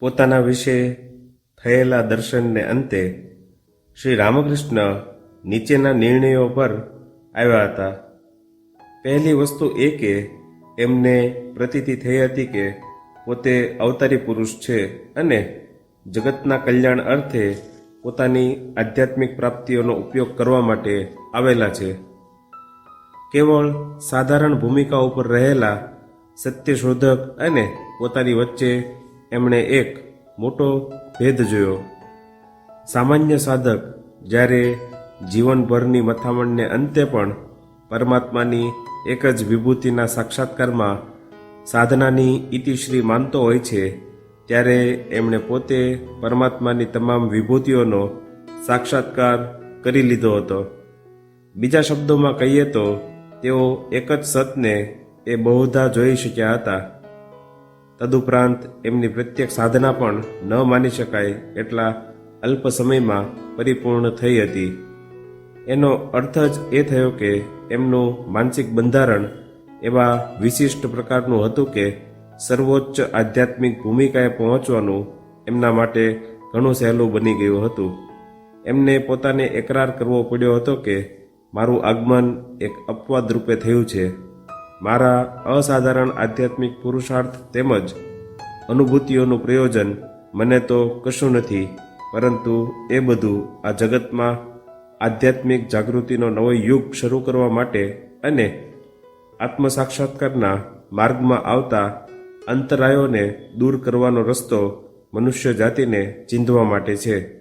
પોતાના વિશે થયેલા દર્શનને અંતે શ્રી રામકૃષ્ણ નીચેના નિર્ણયો પર આવ્યા હતા. પહેલી વસ્તુ એ કે એમને પ્રતીતિ થઈ હતી કે પોતે અવતારી પુરુષ છે અને જગતના કલ્યાણ અર્થે પોતાની આધ્યાત્મિક પ્રાપ્તિઓનો ઉપયોગ કરવા માટે આવેલા છે. કેવળ સાધારણ ભૂમિકા ઉપર રહેલા સત્યશોધક અને પોતાની વચ્ચે એમણે એક મોટો ભેદ જોયો. સામાન્ય સાધક જ્યારે જીવનભરની મથામણને અંતે પણ પરમાત્માની એક જ વિભૂતિના સાક્ષાત્કારમાં સાધનાની ઇતિશ્રી માનતો હોય છે, ત્યારે એમણે પોતે પરમાત્માની તમામ વિભૂતિઓનો સાક્ષાત્કાર કરી લીધો હતો. બીજા શબ્દોમાં કહીએ તો, તેઓ એક જ સતને એ બહુધા જોઈ શક્યા હતા. તદુપરાંત એમની પ્રત્યેક સાધના પણ ન માની શકાય એટલા અલ્પ સમયમાં પરિપૂર્ણ થઈ હતી. એનો અર્થ જ એ થયો કે એમનું માનસિક બંધારણ એવા વિશિષ્ટ પ્રકારનું હતું કે સર્વોચ્ચ આધ્યાત્મિક ભૂમિકાએ પહોંચવાનું એમના માટે ઘણું સહેલું બની ગયું હતું. એમને પોતાને એકરાર કરવો પડ્યો હતો કે, મારું આગમન એક અપવાદ રૂપે થયું છે. મારા અસાધારણ આધ્યાત્મિક પુરુષાર્થ તેમજ અનુભૂતિઓનું પ્રયોજન મને તો કશું નથી, પરંતુ એ બધું આ જગતમાં આધ્યાત્મિક જાગૃતિનો નવો યુગ શરૂ કરવા માટે અને આત્મસાક્ષાત્કારના માર્ગમાં આવતા અંતરાયોને દૂર કરવાનો રસ્તો મનુષ્ય જાતિને ચીંધવા માટે છે.